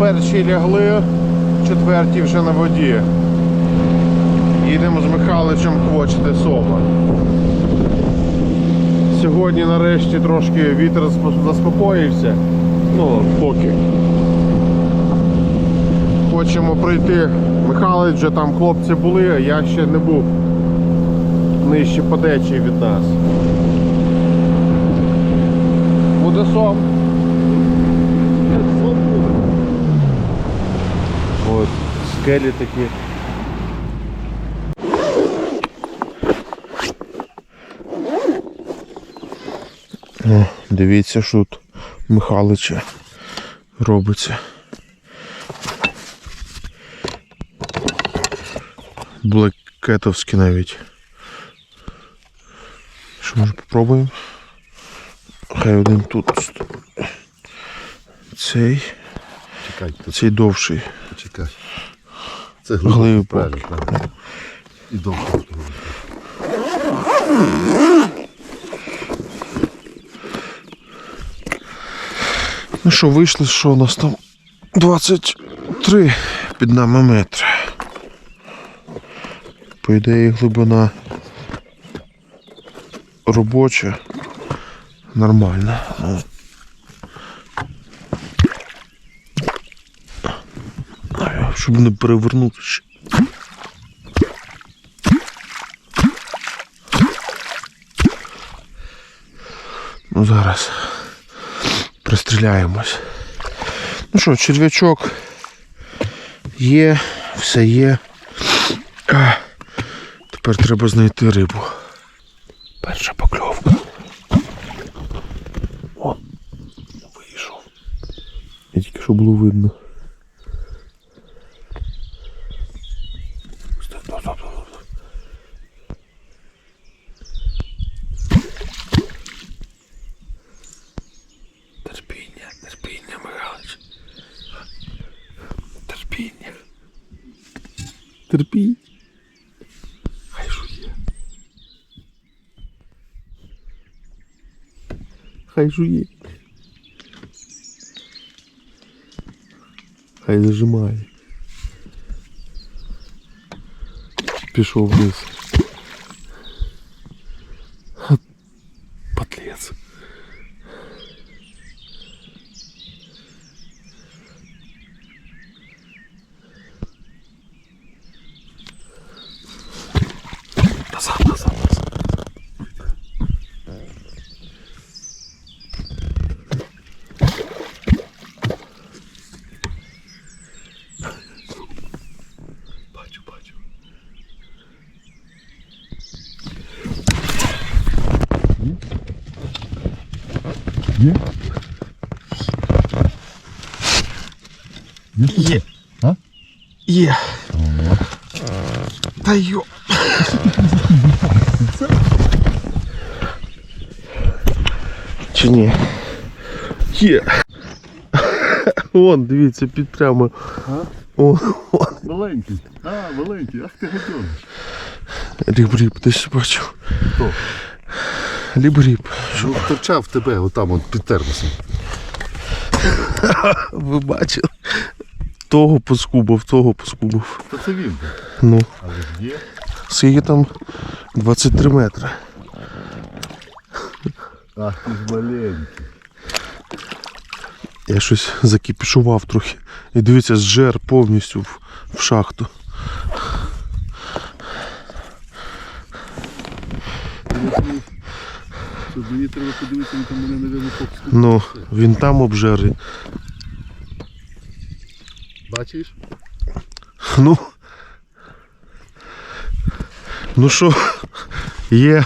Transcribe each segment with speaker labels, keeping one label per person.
Speaker 1: перші лягли, четверті вже на воді. Їдемо з Михайличем квочити сома. Сьогодні нарешті трошки вітер заспокоївся. Ну, поки. Хочемо прийти. Михайлович вже там хлопці були, а я ще не був нижче по течії від нас. Буде сом. От, скелі такі. О, дивіться, що тут у Михайлича робиться. Блекетовські навіть. Що може попробуємо? Хай один тут. Цей.
Speaker 2: Чекай, тут
Speaker 1: Цей довший.
Speaker 2: чекай. Це
Speaker 1: Глибокий.
Speaker 2: глибоко І довго.
Speaker 1: Ну що, вийшли, що у нас там 23 під нами метри. По ідеї глибина робоча. Нормальна. Ну. Ай, Щоб не перевернути ще. Ну зараз пристріляємось. Ну що, черв'ячок є, все є. А, тепер треба знайти рибу. Перша покльовка. О, вийшов. І тільки що було видно. Хай жує. Хай зажимає. Пішов вниз.
Speaker 2: Є. А?
Speaker 1: Є. Та йо. Чи ні? Є. Вон, дивіться, під прямо. Вон, вон.
Speaker 2: Маленький. А, маленький. Ах ти гадьониш.
Speaker 1: Ріб-ріб, десь бачив.
Speaker 2: Хто?
Speaker 1: Ліб-ріб.
Speaker 2: Ну, торчав тебе отам от під термосом.
Speaker 1: Ви бачили? Того поскубав, того поскубав.
Speaker 2: Та це він.
Speaker 1: Ну,
Speaker 2: Але ж є.
Speaker 1: скільки там 23 метри.
Speaker 2: Ах ти ж маленький.
Speaker 1: Я щось закипішував трохи. І дивіться, зжер повністю в, в шахту.
Speaker 2: Що мені треба подивитися, він там мене не вимухав.
Speaker 1: Ну, він там обжер.
Speaker 2: Бачиш?
Speaker 1: Ну. Ну що, є.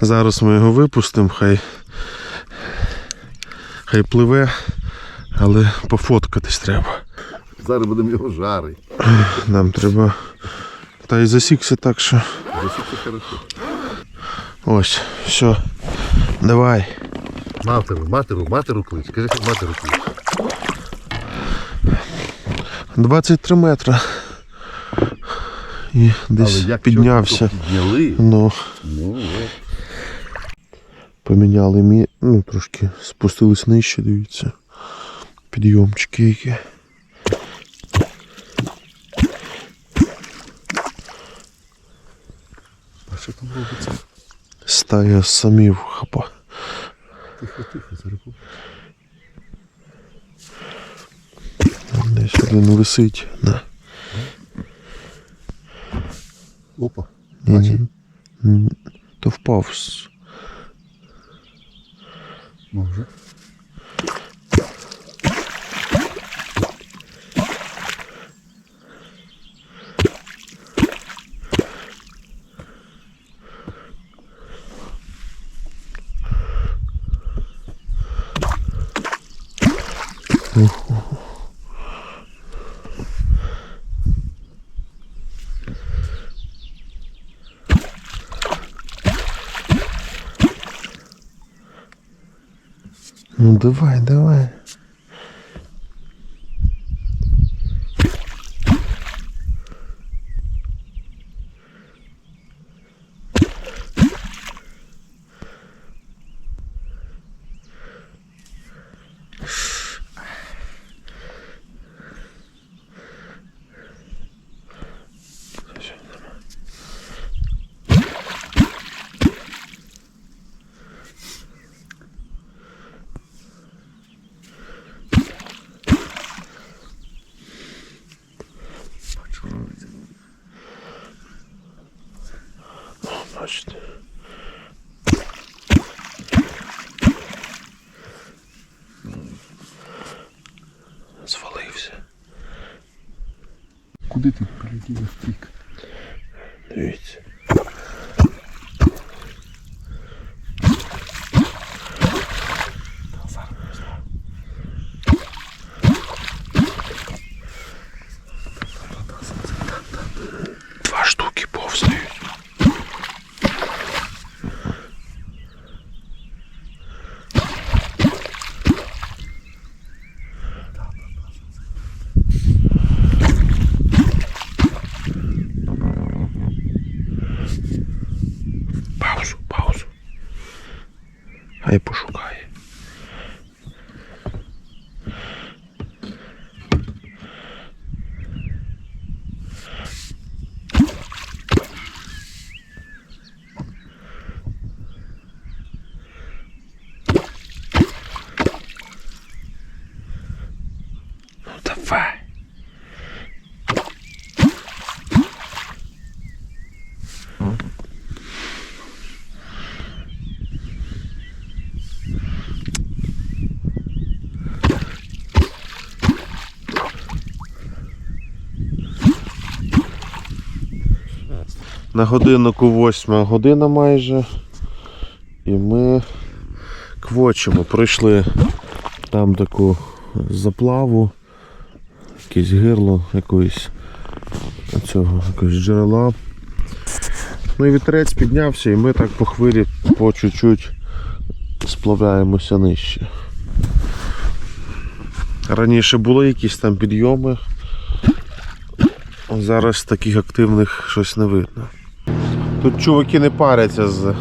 Speaker 1: Зараз ми його випустимо, хай. Хай пливе, але пофоткатись треба.
Speaker 2: Зараз будемо його жарити.
Speaker 1: Нам треба. Та й засікся так, що.
Speaker 2: Засікся хорошо.
Speaker 1: Ось, все. Давай.
Speaker 2: Матеру, матеру, матеру клич. Кажи, матеру клич.
Speaker 1: 23 метри. І десь
Speaker 2: як
Speaker 1: піднявся.
Speaker 2: Підняли.
Speaker 1: Ну,
Speaker 2: Ну,
Speaker 1: поміняли мі... ну, трошки спустились нижче, дивіться. підйомчики які.
Speaker 2: А що там робиться?
Speaker 1: Стая самів хапа.
Speaker 2: Тихо, тихо, зараз.
Speaker 1: Там Десь один висить. На.
Speaker 2: Опа.
Speaker 1: Ні,
Speaker 2: Бачив?
Speaker 1: ні. М, То впав. з-
Speaker 2: Може.
Speaker 1: Ну давай, давай. Бачите. Звалився.
Speaker 2: Куди ти полетів втік?
Speaker 1: Дивіться. Два штуки повзають. Паузу, паузу. Хай пошукає. Ну давай. На годиннику восьма година майже. І ми квочимо. Пройшли там таку заплаву, якесь гирло якоїсь цього якогось джерела. Ну і вітерець піднявся, і ми так по хвилі по чуть-чуть сплавляємося нижче. Раніше були якісь там підйоми. Зараз таких активних щось не видно. Тут чуваки не паряться з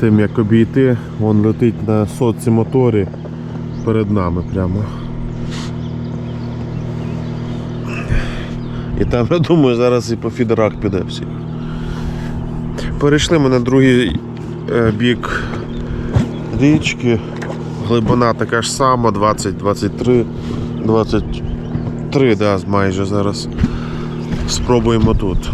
Speaker 1: тим, як обійти. Вон летить на соці моторі перед нами прямо. І там, я думаю, зараз і по фідерах піде всіх. Перейшли ми на другий е, бік річки. Глибина така ж сама, 20, 23, 23, да, майже зараз. Спробуємо тут.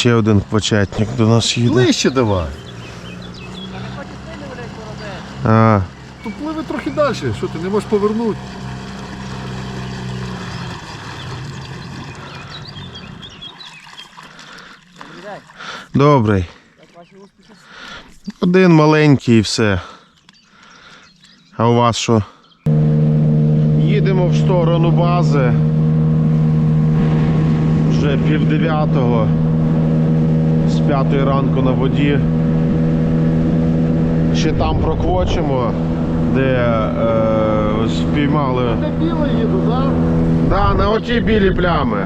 Speaker 1: Ще один квачатник до нас їде.
Speaker 2: Ближче давай.
Speaker 1: А,
Speaker 2: То пливи трохи далі. Що ти не можеш повернути?
Speaker 1: добрий. Один маленький і все. А у вас що? Їдемо в сторону бази. Вже пів дев'ятого. П'ятої ранку на воді. Ще там проквочимо, де е, спіймали.
Speaker 2: Де біле їду, так?
Speaker 1: Да, на оті білі плями.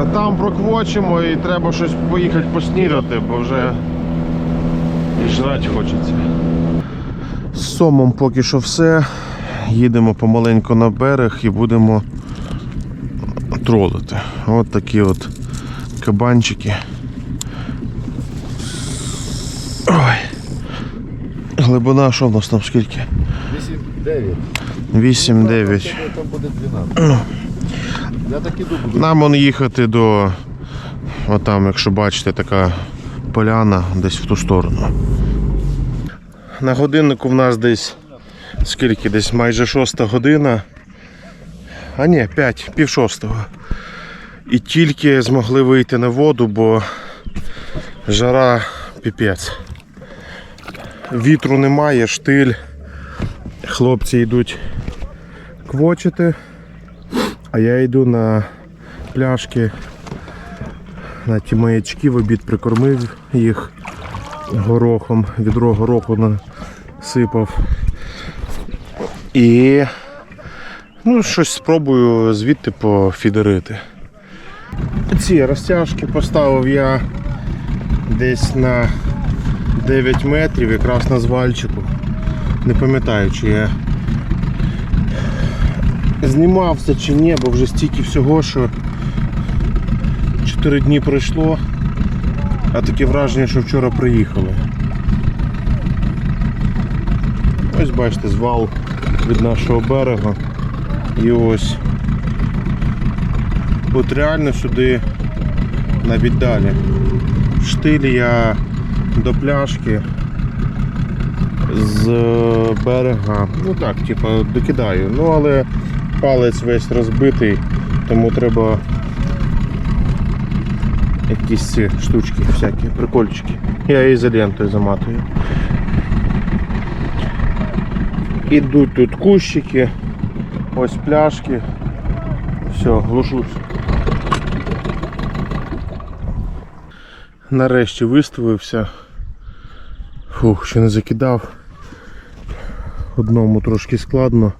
Speaker 1: Е, Там проквочимо і треба щось поїхати поснідати, бо вже і жрати хочеться. З сомом поки що все. Їдемо помаленьку на берег і будемо тролити. От такі от кабанчики. Ой. Глибина, що в нас там скільки?
Speaker 2: 8-9.
Speaker 1: 8-9.
Speaker 2: Там буде 12. Я так іду буду.
Speaker 1: Нам он їхати до. Отам, якщо бачите, така поляна десь в ту сторону. На годиннику в нас десь скільки? Десь майже шоста година. А ні, 5, пів шостого. І тільки змогли вийти на воду, бо жара піпець. Вітру немає, штиль. Хлопці йдуть квочити. А я йду на пляшки, на ті маячки, в обід прикормив їх горохом, відро гороху насипав. І ну, щось спробую звідти пофідерити. Ці розтяжки поставив я десь на 9 метрів, якраз на звальчику. Не пам'ятаю, чи я знімав це чи ні, бо вже стільки всього, що 4 дні пройшло, а таке враження, що вчора приїхали. Ось бачите, звал від нашого берега. І ось. От реально сюди навіть далі. Штилі я до пляшки з берега, ну так, типу, докидаю. Ну але палець весь розбитий, тому треба якісь ці штучки, всякі, прикольчики. Я ізолентою заматую. Ідуть тут кущики, ось пляшки. Все, глушусь. Нарешті виставився. Фух, ще не закидав. Одному трошки складно.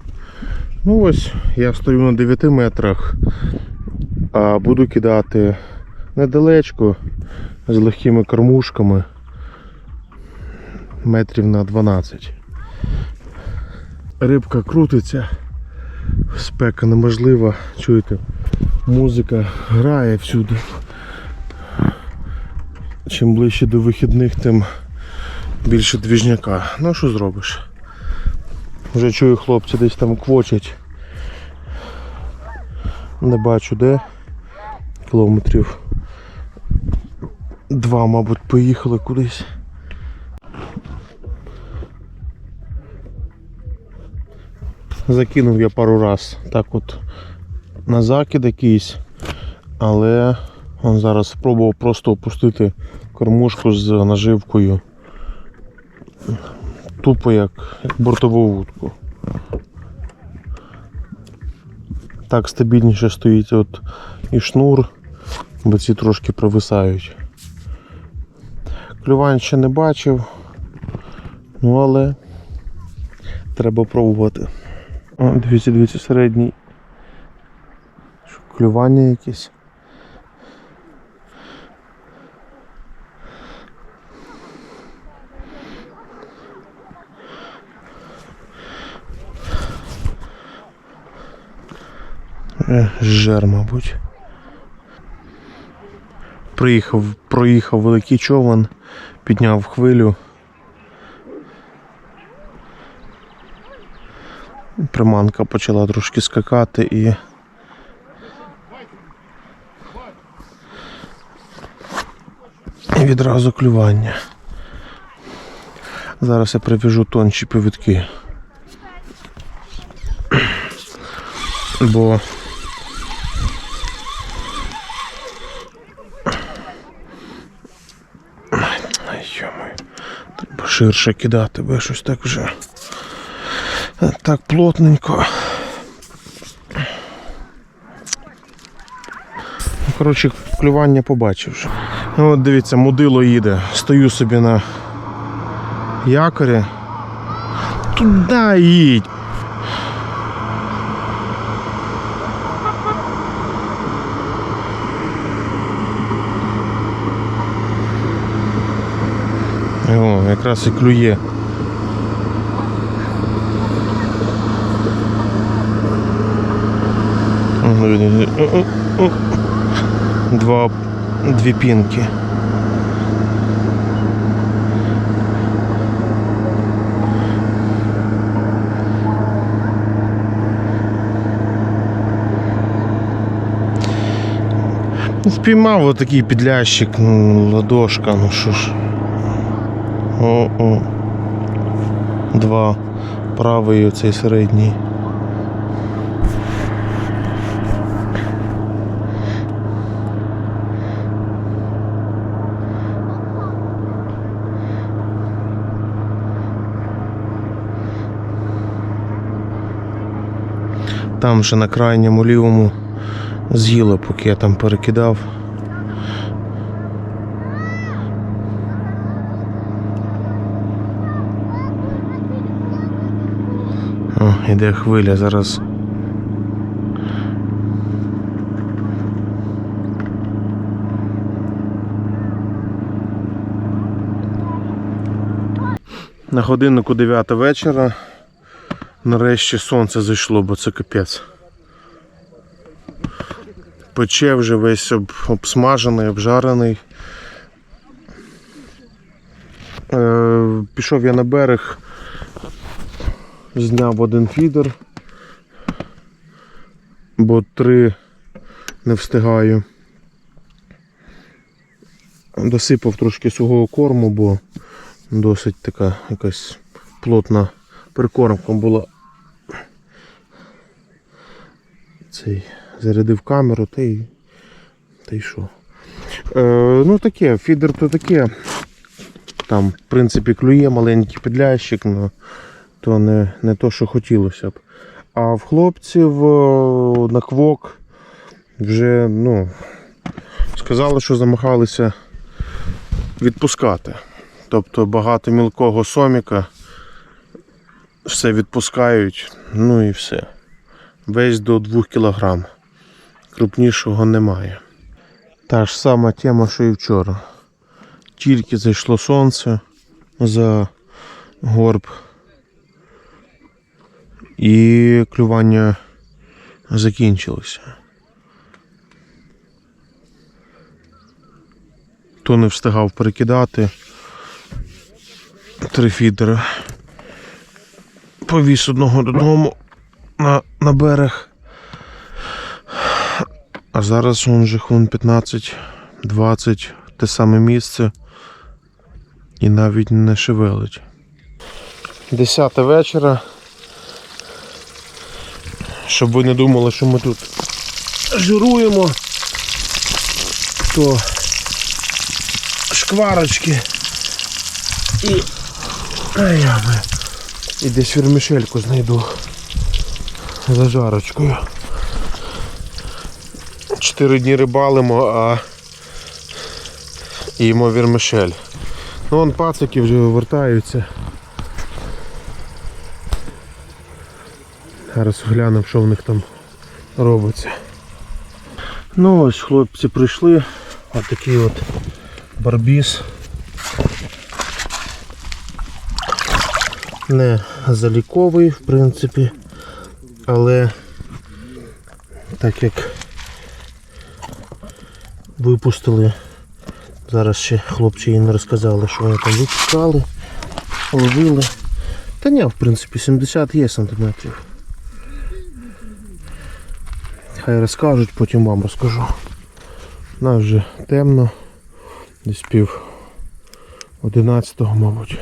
Speaker 1: Ну ось, я стою на 9 метрах, а буду кидати недалечко з легкими кормушками метрів на 12. Рибка крутиться, спека неможлива, чуєте, музика грає всюди. Чим ближче до вихідних, тим більше двіжняка. Ну що зробиш? Вже чую, хлопці десь там квочать. Не бачу де. Кілометрів два, мабуть, поїхали кудись. Закинув я пару раз так от на закид якийсь, але он зараз спробував просто опустити кормушку з наживкою. Тупо як, бортову вудку. Так стабільніше стоїть от і шнур, бо ці трошки провисають. Клювань ще не бачив, ну але треба пробувати. О, дивіться, дивіться, середній. Клювання якесь. Жер, мабуть. Приїхав, проїхав великий човен, підняв хвилю. Приманка почала трошки скакати і. І відразу клювання. Зараз я прив'яжу тонші повідки. Бо Ай, йомай. Треба ширше кидати, бо щось так вже. Так плотненько. Ну, Коротше, клювання побачив. Ну, От дивіться, мудило їде. Стою собі на якорі. Туди їдь. якраз і клює. Два, дві пінки. Спіймав отакий підлящик, ну, ладошка, ну що ж. О-о. Два. Правий оцей середній. Там ще на крайньому лівому з'їла, поки я там перекидав. Іде хвиля зараз. На годиннику 9 вечора. Нарешті сонце зайшло, бо це капець. Пече вже весь об, обсмажений, обжарений. Е, пішов я на берег, зняв один фідер, бо три не встигаю. Досипав трошки сухого корму, бо досить така якась плотна прикормка була. Цей зарядив камеру та й. Та й що. Е, ну таке, фідер то таке. Там, в принципі, клює маленький підлящик, але то не, не то, що хотілося б. А в хлопців на квок вже, ну, сказали, що замахалися відпускати. Тобто багато мілкого соміка все відпускають, ну і все. Весь до 2 кг. Крупнішого немає. Та ж сама тема, що і вчора. Тільки зайшло сонце за горб. І клювання закінчилося. То не встигав перекидати три фідери. Повіз одного додому на, на берег. А зараз он же хвилин 15-20 те саме місце і навіть не шевелить. Десяте вечора. Щоб ви не думали, що ми тут жируємо, то шкварочки і. Ай, я би. І десь вермішельку знайду за жарочкою. Чотири дні рибалимо, а їмо вермишель. Ну вон пацики вже вивертаються. Зараз глянемо, що в них там робиться. Ну ось хлопці прийшли. Ось такий от барбіс. Не заліковий, в принципі, але так як випустили, зараз ще хлопці їй не розказали, що вони там випускали, ловили. Та ні, в принципі, 70 є сантиметрів. Хай розкажуть, потім вам розкажу. У нас вже темно, десь пів 11, мабуть.